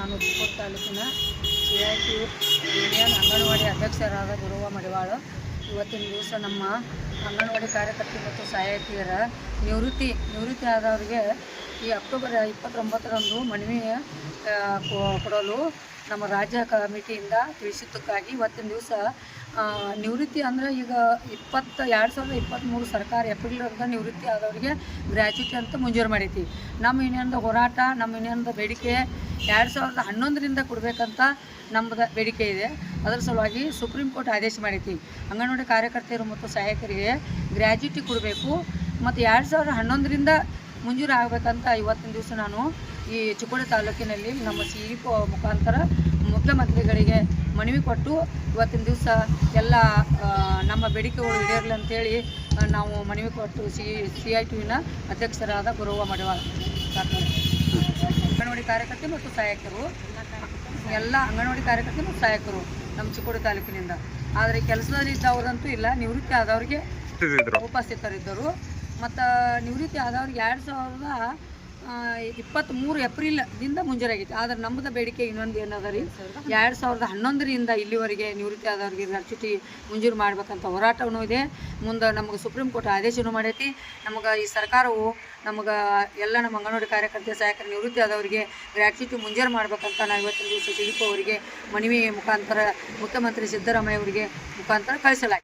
ನಾನು ಚಿಕ್ಕೋಡಿ ತಾಲೂಕಿನ C I T union anganwadi ಅಧ್ಯಕ್ಷರಾದ ಗುರುವ ಮಡಿವಾಳ. ಇವತ್ತಿನ ದಿವಸ ನಮ್ಮ ಅಂಗನವಾಡಿ ಕಾರ್ಯಕರ್ತರು ಮತ್ತು ಸಹಾಯಕಿಯರ ನಿವೃತ್ತಿ ನಿವೃತ್ತಿ ಆದವರಿಗೆ ಈ ಅಕ್ಟೋಬರ್ ಇಪ್ಪತ್ತೊಂಬತ್ತರಂದು ಮನವಿ ಕೊಡಲು ನಮ್ಮ ರಾಜ್ಯ ಕಮಿಟಿಯಿಂದ ತಿಳಿಸಿದ್ದಕ್ಕಾಗಿ ಇವತ್ತಿನ ದಿವಸ ನಿವೃತ್ತಿ ಅಂದರೆ ಈಗ ಇಪ್ಪತ್ತ, ಎರಡು ಸಾವಿರದ ಇಪ್ಪತ್ತ್ಮೂರು ಸರ್ಕಾರ ಏಪ್ರಿಲ್ವರೆಗೆ ನಿವೃತ್ತಿ ಆದವರಿಗೆ ಗ್ರ್ಯಾಚ್ಯುಟಿ ಅಂತ ಮಂಜೂರು ಮಾಡೈತಿ ನಮ್ಮ ಯೂನಿಯನ್ದ ಹೋರಾಟ, ನಮ್ಮ ಯೂನಿಯನ್ದ ಬೇಡಿಕೆ ಎರಡು ಸಾವಿರದ ಹನ್ನೊಂದರಿಂದ ಕೊಡಬೇಕಂತ ನಮ್ಮದು ಬೇಡಿಕೆ ಇದೆ. ಅದರ ಸಲುವಾಗಿ ಸುಪ್ರೀಂ ಕೋರ್ಟ್ ಆದೇಶ ಮಾಡೈತಿ ಅಂಗನವಾಡಿ ಕಾರ್ಯಕರ್ತೆಯರು ಮತ್ತು ಸಹಾಯಕರಿಗೆ ಗ್ರ್ಯಾಜ್ಯುಟಿ ಕೊಡಬೇಕು. ಮತ್ತು ಎರಡು ಸಾವಿರದ ಹನ್ನೊಂದರಿಂದ ಮಂಜೂರು ಆಗಬೇಕಂತ ಇವತ್ತಿನ ದಿವಸ ನಾನು ಈ ಚಿಕ್ಕೋಡಿ ತಾಲೂಕಿನಲ್ಲಿ ನಮ್ಮ ಸಿ ಇ ಮುಖಾಂತರ ಮುಖ್ಯಮಂತ್ರಿಗಳಿಗೆ ಮನವಿ ಕೊಟ್ಟು ಇವತ್ತಿನ ದಿವಸ ಎಲ್ಲ ನಮ್ಮ ಬೇಡಿಕೆಗಳು ಈಡೇರಲಿ ಅಂತೇಳಿ ನಾವು ಮನವಿ ಕೊಟ್ಟು ಸಿ ಸಿ ಐ ಟಿವಿನ ಅಧ್ಯಕ್ಷರಾದ ಗುರುವ ಮಡಿವಾಳ ಅಂಗನವಾಡಿ ಕಾರ್ಯಕರ್ತೆ ಮತ್ತು ಸಹಾಯಕರು. ಎಲ್ಲ ಅಂಗನವಾಡಿ ಕಾರ್ಯಕರ್ತೆ ಮತ್ತು ಸಹಾಯಕರು ನಮ್ಮ ಚಿಕ್ಕೋಡಿ ತಾಲೂಕಿನಿಂದ. ಆದರೆ ಕೆಲಸದಲ್ಲಿ ಇದ್ದವರಂತೂ ಇಲ್ಲ. ನಿವೃತ್ತಿ ಆದವ್ರಿಗೆ ಉಪಸ್ಥಿತರಿದ್ದರು. ಮತ್ತು ನಿವೃತ್ತಿ ಆದವ್ರಿಗೆ ಎರಡು ಸಾವಿರದ ಇಪ್ಪತ್ತ್ಮೂರು ಏಪ್ರಿಲ್ದಿಂದ ಮುಂಜೂರಾಗಿತ್ತು ಆದರೆ ನಮ್ಮದು ಬೇಡಿಕೆ ಇನ್ನೊಂದು ಏನದ ರೀ? ಎರಡು ಸಾವಿರದ ಹನ್ನೊಂದರಿಂದ ಇಲ್ಲಿವರೆಗೆ ನಿವೃತ್ತಿ ಆದವ್ರಿಗೆ ಚುಟ್ಟಿ ಮಂಜೂರು ಮಾಡ್ಬೇಕಂತ ಹೋರಾಟವೂ ಇದೆ. ಮುಂದೆ ನಮಗೆ ಸುಪ್ರೀಂ ಕೋರ್ಟ್ ಆದೇಶನೂ ಮಾಡೈತಿ. ನಮಗೆ ಈ ಸರ್ಕಾರವು ನಮಗೆ ಎಲ್ಲ ನಮ್ಮ ಅಂಗನವಾಡಿ ಕಾರ್ಯಕರ್ತೆ ಸಹಾಯಕರ ನಿವೃತ್ತಿ ಆದವರಿಗೆ ಗ್ರಾಚ್ಯುಟಿ ಮುಂಜಾನೆ ಮಾಡ್ಬೇಕಂತ ನಾವು ಇವತ್ತಿನ ದಿವಸ ಸಿಡಿಪು ಅವರಿಗೆ ಮನವಿ ಮುಖಾಂತರ ಮುಖ್ಯಮಂತ್ರಿ ಸಿದ್ದರಾಮಯ್ಯ ಅವರಿಗೆ ಮುಖಾಂತರ ಕಳಿಸಲಾಗಿದೆ.